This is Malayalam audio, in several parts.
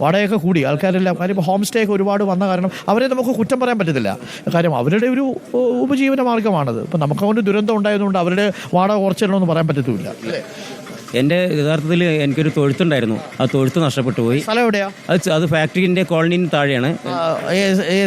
വാടകയൊക്കെ കൂടി. ആൾക്കാരെല്ലാം കാര്യം ഹോം സ്റ്റേ ഒക്കെ ഒരുപാട് വന്ന കാരണം അവരെ നമുക്ക് കുറ്റം പറയാൻ പറ്റത്തില്ല. കാര്യം അവരുടെ ഒരു ഉപജീവന മാർഗമാണത് ഇപ്പം നമുക്ക് കൊണ്ട് ദുരന്തം ഉണ്ടായതുകൊണ്ട് അവരുടെ വാടക കുറച്ചിടണമെന്ന് പറയാൻ പറ്റത്തുമില്ല. എന്റെ യഥാർത്ഥത്തിൽ എനിക്കൊരു തൊഴുത്തുണ്ടായിരുന്നു. ആ തൊഴുത്ത് നഷ്ടപ്പെട്ടു പോയി. സ്ഥലം എവിടെയാ? അത് അത് ഫാക്ടറിന്റെ കോളനിന് താഴെയാണ്.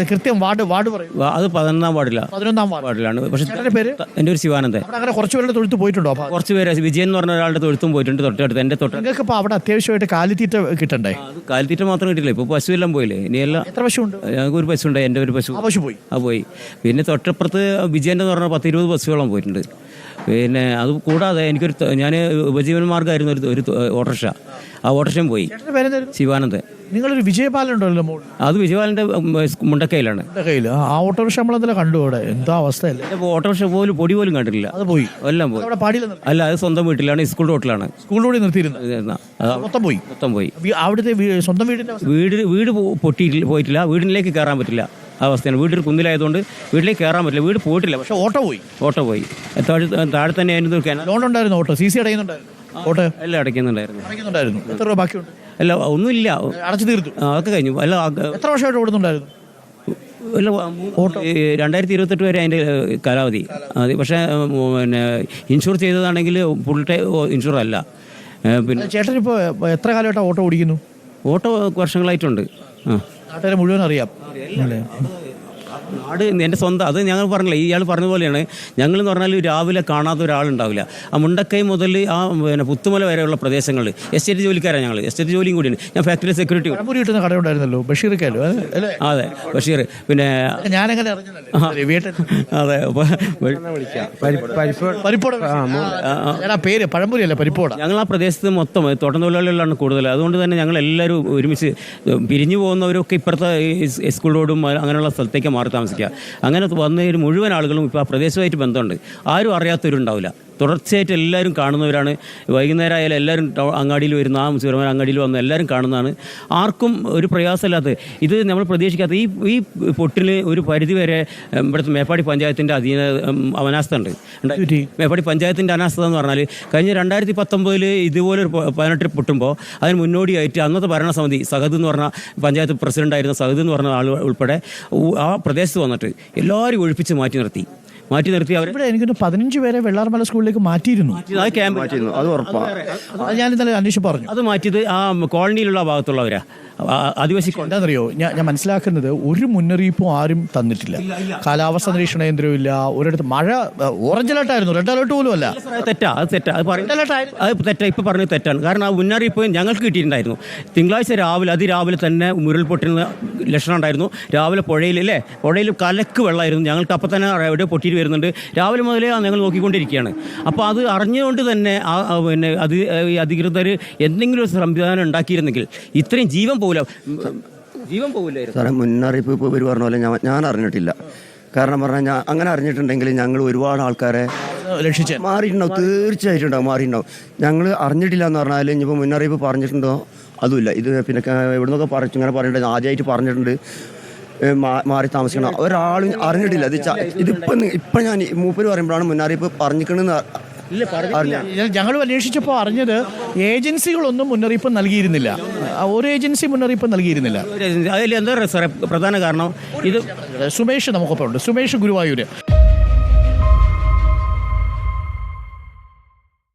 കൃത്യം വാർഡ് വാർഡ് പറയും. അത് പതിനൊന്നാം വാർഡില്ല പതിനൊന്നാം വാർഡ്. വാർഡിലാണ്. പക്ഷേ എന്റെ പേര്? എന്റെ ഒരു ശിവാനന്ദൻ. അങ്ങനെ കുറച്ച് പേരുടെ തൊഴുത്ത് പോയിട്ടുണ്ടോ? കുറച്ച് പേര് വിജയൻ എന്ന് പറഞ്ഞ ഒരാളുടെ തൊഴുത്തും പോയിട്ടുണ്ട് തൊട്ടടുത്ത്. എന്റെ തൊട്ട് നിങ്ങൾക്ക് ഇപ്പോൾ അവിടെ അത്യാവശ്യമായിട്ട് കാലിത്തീറ്റ കിട്ടണ്ടേ? കാലിത്തീറ്റ മാത്രം കിട്ടില്ല. ഇപ്പോൾ പശു എല്ലാം പോയില്ലേ ഇനിയെല്ലാം എത്ര പശുണ്ട് ഞങ്ങൾക്ക് ഒരു പശു ഉണ്ട് എന്റെ ഒരു പശു. പശു പോയി. ആ പോയി. പിന്നെ തൊട്ടപ്പുറത്ത് വിജയൻ എന്ന് പറഞ്ഞ പത്ത് ഇരുപത് ബസ്സുകളും പോയിട്ടുണ്ട്. പിന്നെ അത് കൂടാതെ എനിക്കൊരു ഞാൻ ഉപജീവന മാർഗമായിരുന്നു ഒരു ഒരു ഓട്ടോറിക്ഷ. ആ ഓട്ടർഷം പോയി. ശിവാനന്ദൻ നിങ്ങളൊരു വിജയപാലൻ ഉണ്ടല്ലോ അത് വിജയപാലന്റെ മുണ്ടക്കയിലാണ്. ആ ഓട്ടോറിക്ഷ നമ്മളെന്തായാലും കണ്ടു അവിടെ. എന്താ അവസ്ഥയല്ലേ? ഓട്ടോറിക്ഷ പോലും പൊടി പോലും കണ്ടിട്ടില്ല. അത് പോയി. എല്ലാം പോയി. അല്ല അത് സ്വന്തം വീട്ടിലാണ് സ്കൂൾ റോട്ടിലാണ്. സ്കൂളിലൂടെ നിർത്തിയിരുന്നത്. ഇത് അത് പോയി? മൊത്തം പോയി. അവിടുത്തെ സ്വന്തം വീടിന്റെ വീട് വീട് പൊട്ടിയിട്ടില്ല പോയിട്ടില്ല. വീടിലേക്ക് കയറാൻ പറ്റില്ല. അവസ്ഥയാണ്. വീട്ടിൽ കുന്നിലായതുകൊണ്ട് വീട്ടിലേക്ക് കയറാൻ പറ്റില്ല. വീട് പോയിട്ടില്ല. പക്ഷെ ഓട്ടോ പോയി. ഓട്ടോ പോയി. താഴെ താഴെ തന്നെ അതിന് കിണർ ലോൺ ഉണ്ടായിരുന്നു ഓട്ടോ. സി സി അടയുന്നുണ്ടായിരുന്നു ഓട്ടോ? എല്ലാം അടയ്ക്കുന്നുണ്ടായിരുന്നു. അടയ്ക്കുന്നുണ്ടായിരുന്നു. എത്ര രൂപ ബാക്കിയുണ്ട്? അല്ല ഒന്നുമില്ല. അടച്ചു തീർത്തു. ആ, അതൊക്കെ കഴിഞ്ഞു. അല്ല ആ, എത്ര വർഷമായിട്ട് ഓടുന്നുണ്ടായിരുന്നു? അല്ല ഓട്ടോ. രണ്ടായിരത്തി ഇരുപത്തെട്ട് വരെ അതിന്റെ കാലാവധി. അത് പക്ഷേ ഉം, പിന്നെ ഇൻഷുർ ചെയ്തതാണെങ്കിൽ ഫുൾ ടൈം ഇൻഷുർ അല്ല. പിന്നെ ചേട്ടൻ ഇപ്പോൾ എത്ര കാലമായിട്ട് ഓട്ടോ ഓടിക്കുന്നു? ഓട്ടോ വർഷങ്ങളായിട്ടുണ്ട്. ആ. നാട്ടുകാരെ മുഴുവൻ അറിയാം. അല്ലേ? നാട് എന്റെ സ്വന്തം അത് ഞങ്ങൾ പറഞ്ഞില്ല ഇയാൾ പറഞ്ഞ പോലെയാണ്. ഞങ്ങൾ എന്ന് പറഞ്ഞാൽ രാവിലെ കാണാത്ത ഒരാളുണ്ടാവില്ല. ആ മുണ്ടക്കൈ മുതൽ ആ പിന്നെ പുത്തുമല വരെയുള്ള പ്രദേശങ്ങൾ എസ്റ്റേറ്റ് ജോലിക്കാരാണ് ഞങ്ങൾ എസ്റ്റേറ്റ് ജോലിയും കൂടിയാണ്. ഞാൻ ഫാക്ടറി സെക്യൂരിറ്റി കിട്ടുന്ന ബഷീർ ബഷീർക്കാലോ അല്ലേ? അതെ ബഷീർ പിന്നെ ഞാനങ്ങനെ അതെ അപ്പോൾ പരിപ്പോട എടാ പേര് പഴംപൊരി അല്ലേ പരിപ്പോട? ഞങ്ങൾ ആ പ്രദേശത്ത് മൊത്തം തോട്ടം തൊഴിലാളികളാണ് കൂടുതൽ. അതുകൊണ്ട് തന്നെ ഞങ്ങൾ എല്ലാവരും ഒരുമിച്ച് പിരിഞ്ഞു പോകുന്നവരൊക്കെ ഇപ്പുറത്തെ സ്കൂൾ റോഡും അങ്ങനെയുള്ള സ്ഥലത്തേക്ക് മാറി താമസിക്കുക. അങ്ങനെ വന്നതിന് മുഴുവൻ ആളുകളും ഇപ്പോൾ ആ പ്രദേശമായിട്ട് ബന്ധമുണ്ട്. ആരും അറിയാത്തവരുണ്ടാവില്ല. തുടർച്ചയായിട്ട് എല്ലാവരും കാണുന്നവരാണ്. വൈകുന്നേരം ആയാലും എല്ലാവരും അങ്ങാടിയിൽ വരുന്ന ആ ചുരമൻ അങ്ങാടിയിൽ വന്ന് എല്ലാവരും കാണുന്നതാണ്. ആർക്കും ഒരു പ്രയാസമില്ലാത്ത ഇത് നമ്മൾ പ്രതീക്ഷിക്കാത്ത ഈ ഈ പൊട്ടിന് ഒരു പരിധി വരെ ഇവിടുത്തെ മേപ്പാടി പഞ്ചായത്തിന്റെ അധീന അവനാസ്ഥ ഉണ്ട്. മേപ്പാടി പഞ്ചായത്തിന്റെ അനാസ്ഥ എന്ന് പറഞ്ഞാൽ കഴിഞ്ഞ രണ്ടായിരത്തി പത്തൊമ്പതിൽ ഇതുപോലെ ഒരു പതിനെട്ട് പൊട്ടുമ്പോൾ അതിന് മുന്നോടിയായിട്ട് അന്നത്തെ ഭരണസമിതി സഹദ് എന്ന് പറഞ്ഞ പഞ്ചായത്ത് പ്രസിഡന്റായിരുന്ന സഹദ് എന്ന് പറഞ്ഞ ആൾ ഉൾപ്പെടെ ആ പ്രദേശത്ത് വന്നിട്ട് എല്ലാവരും ഒഴിപ്പിച്ച് മാറ്റി നിർത്തി. മാറ്റി നിർത്തി അവർ ഇവിടെ എനിക്ക് പതിനഞ്ച് പേരെ വെള്ളാർമല സ്കൂളിലേക്ക് മാറ്റിയിരുന്നു. ക്യാമ്പ് അത് ഉറപ്പാണ് അത് ഞാൻ ഇന്നലെ അന്വേഷിച്ച് പറഞ്ഞു. അത് മാറ്റിയത് ആ കോളനിയിലുള്ള ഭാഗത്തുള്ളവരാ. ആദിവാസി എന്താണെന്നറിയോ? ഞാൻ ഞാൻ മനസ്സിലാക്കുന്നത് ഒരു മുന്നറിയിപ്പും ആരും തന്നിട്ടില്ല. കാലാവസ്ഥ നിരീക്ഷണ കേന്ദ്രവും ഇല്ല. ഒരിടത്ത് മഴ ഓറഞ്ച് അലർട്ടായിരുന്നു റെഡ് അലർട്ട് പോലും അല്ല. അത് തെറ്റാ. അത് തെറ്റാ. അത് അത് തെറ്റാ. ഇപ്പം പറഞ്ഞത് തെറ്റാണ്. കാരണം ആ മുന്നറിയിപ്പ് ഞങ്ങൾക്ക് കിട്ടിയിട്ടുണ്ടായിരുന്നു. തിങ്കളാഴ്ച രാവിലെ അതിരാവിലെ തന്നെ ഉരുൾപൊട്ടുന്ന ലക്ഷണം ഉണ്ടായിരുന്നു. രാവിലെ പുഴയിൽ അല്ലേ? പുഴയിൽ കലക്ക് വെള്ളമായിരുന്നു. ഞങ്ങൾക്ക് അപ്പം തന്നെ എവിടെ പൊട്ടിയിട്ട് വരുന്നുണ്ട്. രാവിലെ മുതലേ ഞങ്ങൾ നോക്കിക്കൊണ്ടിരിക്കുകയാണ്. അപ്പോൾ അത് അറിഞ്ഞുകൊണ്ട് തന്നെ ആ പിന്നെ അത് ഈ അധികൃതർ എന്തെങ്കിലും ഒരു സംവിധാനം ഉണ്ടാക്കിയിരുന്നെങ്കിൽ ഇത്രയും ജീവൻ പോകില്ല ജീവൻ പോകില്ലായിരുന്നു സാറേ മുന്നറിയിപ്പ് ഇപ്പോൾ ഇവർ പറഞ്ഞ പോലെ ഞാൻ ഞാൻ അറിഞ്ഞിട്ടില്ല. കാരണം പറഞ്ഞാൽ ഞാൻ അങ്ങനെ അറിഞ്ഞിട്ടുണ്ടെങ്കിൽ ഞങ്ങൾ ഒരുപാട് ആൾക്കാരെ മാറിയിട്ടുണ്ടാവും. തീർച്ചയായിട്ടുണ്ടാവും മാറിയിട്ടുണ്ടാവും. ഞങ്ങൾ അറിഞ്ഞിട്ടില്ല എന്ന് പറഞ്ഞാൽ ഇനിയിപ്പോൾ മുന്നറിയിപ്പ് പറഞ്ഞിട്ടുണ്ടോ? അതുമില്ല. ഇത് പിന്നെ ഇവിടെ എവിടുന്നൊക്കെ പറഞ്ഞു ഇങ്ങനെ പറഞ്ഞിട്ടുണ്ട് ആദ്യമായിട്ട് പറഞ്ഞിട്ടുണ്ട്. മാറി താമസിക്കണം. ഒരാളും അറിഞ്ഞിട്ടില്ല. ഇത് ഇതിപ്പം ഇപ്പം ഞാൻ മൂപ്പർ മൂപ്പര് പറയുമ്പോഴാണ് മുന്നറിയിപ്പ് പറഞ്ഞിക്കണെന്ന് ഞങ്ങൾ അന്വേഷിച്ചപ്പോൾ അറിഞ്ഞത് ഏജൻസികളൊന്നും മുന്നറിയിപ്പ് നൽകിയിരുന്നില്ല. ഒരു ഏജൻസി മുന്നറിയിപ്പ് നൽകിയിരുന്നില്ല. അതിൽ എന്താ സാറേ പ്രധാന കാരണം. ഇത് സുമേഷ് നമുക്കൊപ്പം ഉണ്ട് സുമേഷ് ഗുരുവായൂര്.